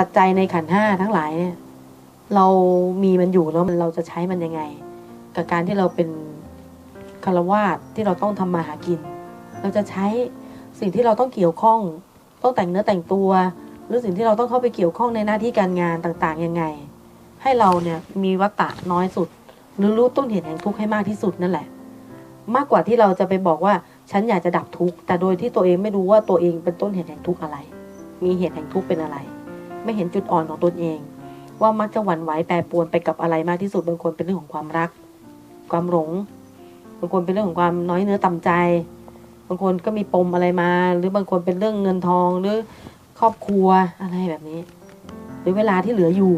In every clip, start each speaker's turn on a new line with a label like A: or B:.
A: ปัจจัยในขันห้าทั้งหลายเนี่ย เรามีมันอยู่แล้วมันเราจะใช้มันยังไง กับการที่เราเป็นคารวาสที่เราต้องทำมาหากิน เราจะใช้สิ่งที่เราต้องเกี่ยวข้อง ต้องแต่งเนื้อแต่งตัว หรือสิ่งที่เราต้องเข้าไปเกี่ยวข้องในหน้าที่การงานต่างๆยังไง ให้เราเนี่ยมีวัตตะน้อยสุด หรือรู้ต้นเหตุแห่งทุกข์ให้มากที่สุดนั่นแหละ มากกว่าที่เราจะไปบอกว่าฉันอยากจะดับทุกข์แต่โดยที่ตัวเองไม่รู้ว่าตัวเองเป็นต้นเหตุแห่งทุกข์อะไร มีเหตุแห่งทุกข์เป็นอะไร ไม่เห็นจุดอ่อนของตนเอง ว่ามักจะหวั่นไหวแปรปรวนไปกับอะไรมากที่สุดบางคนเป็นเรื่องของความรัก ความหลงบางคนเป็นเรื่องของความน้อยเนื้อต่ำใจ บางคนก็มีปมอะไรมา หรือบางคนเป็นเรื่องเงินทองหรือครอบครัวอะไรแบบนี้ หรือเวลาที่เหลืออยู่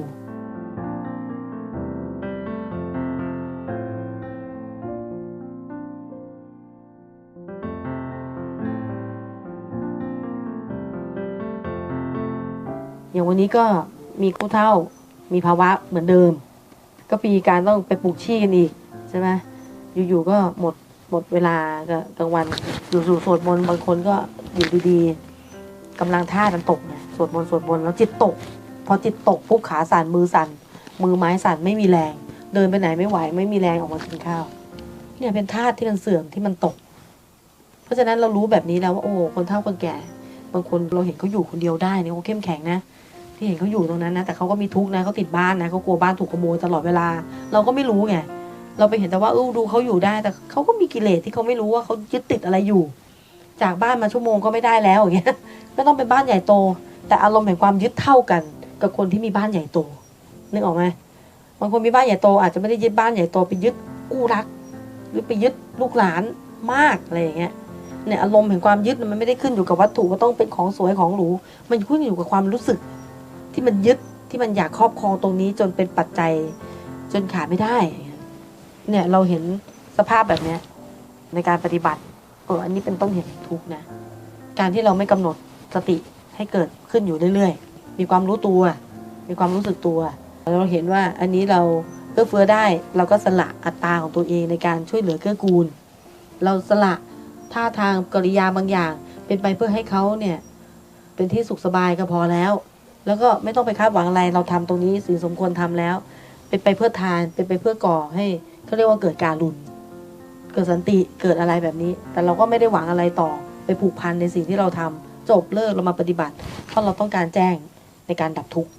A: อย่างวันนี้ก็มีคู่เท่า มีภาวะเหมือนเดิม ก็มีการต้องไปปลูกชีกันอีกใช่ไหมอยู่ๆก็หมดหมดเวลาก็กลางวันอยู่สู่สวดมนต์บางคนก็อยู่ดีๆกำลังท่ามันตกไงสวดมนต์สวดมนต์แล้วจิตตก พอจิตตกปุ๊บขาสั่นมือสั่นมือไม้สั่นไม่มีแรง เดินไปไหนไม่ไหว ไม่มีแรงออกมากินข้าว เนี่ยเป็นธาตุที่มันเสื่อมที่มันตก เพราะฉะนั้นเรารู้แบบนี้แล้วว่าโอ้คนเฒ่าคนแก่ บางคนเราเห็นเขาอยู่คนเดียวได้เนี่ยเขาเข้มแข็งนะ ที่เห็นเขาอยู่ตรงนั้นนะ แต่เขาก็มีทุกข์นะเขาติดบ้านนะเขากลัวบ้านถูกขโมยตลอดเวลา เราก็ไม่รู้ไงเราไปเห็นแต่ว่าเออดูเขาอยู่ได้ แต่เขาก็มีกิเลสที่เขาไม่รู้ว่าเขายึดติดอะไรอยู่ จากบ้านมาชั่วโมงก็ไม่ได้แล้วอย่างเงี้ยก็ต้องเป็นบ้านใหญ่โต แต่อารมณ์แห่งความยึดเท่ากัน กับคนที่มีบ้านใหญ่โตนึกออกไหมบางคนมีบ้านใหญ่โตอาจจะไม่ได้ยึดบ้านใหญ่โตไปยึดกู้รัก หรือไปยึดลูกหลานมากอะไรอย่างเงี้ย เนี่ยอารมณ์แห่งความยึดมันไม่ได้ขึ้นอยู่กับวัตถุว่าต้องเป็นของสวยของหรู มันขึ้นอยู่กับความรู้สึก ที่มันยึดที่มันอยากครอบครองตรงนี้จนเป็นปัจจัยจนขาดไม่ได้ เนี่ยเราเห็นสภาพแบบเนี้ยในการปฏิบัติเอออันนี้เป็นต้นเหตุทุกนะ การที่เราไม่กำหนดสติให้เกิดขึ้นอยู่เรื่อยๆ มีความรู้ตัว มีความรู้สึกตัว เราเห็นว่าอันนี้เราเอื้อเฟื้อได้ เราก็สละอัตตาของตัวเองในการช่วยเหลือเกื้อกูล เราสละ ท่าทางกริยาบางอย่าง เป็นไปเพื่อให้เขาเนี่ย เป็นที่สุขสบายก็พอแล้ว แล้วก็ไม่ต้องไปคาดหวังอะไรเราทำตรงนี้สิ่งสมควรทำแล้ว เป็นไปเพื่อทานเป็นไปเพื่อก่อให้เขาเรียกว่าเกิดการรุนเกิดสันติเกิดอะไรแบบนี้ แต่เราก็ไม่ได้หวังอะไรต่อ ไปผูกพันในสิ่งที่เราทำจบเลิกเรามาปฏิบัติเพราะเราต้องการแจ้งในการดับทุกข์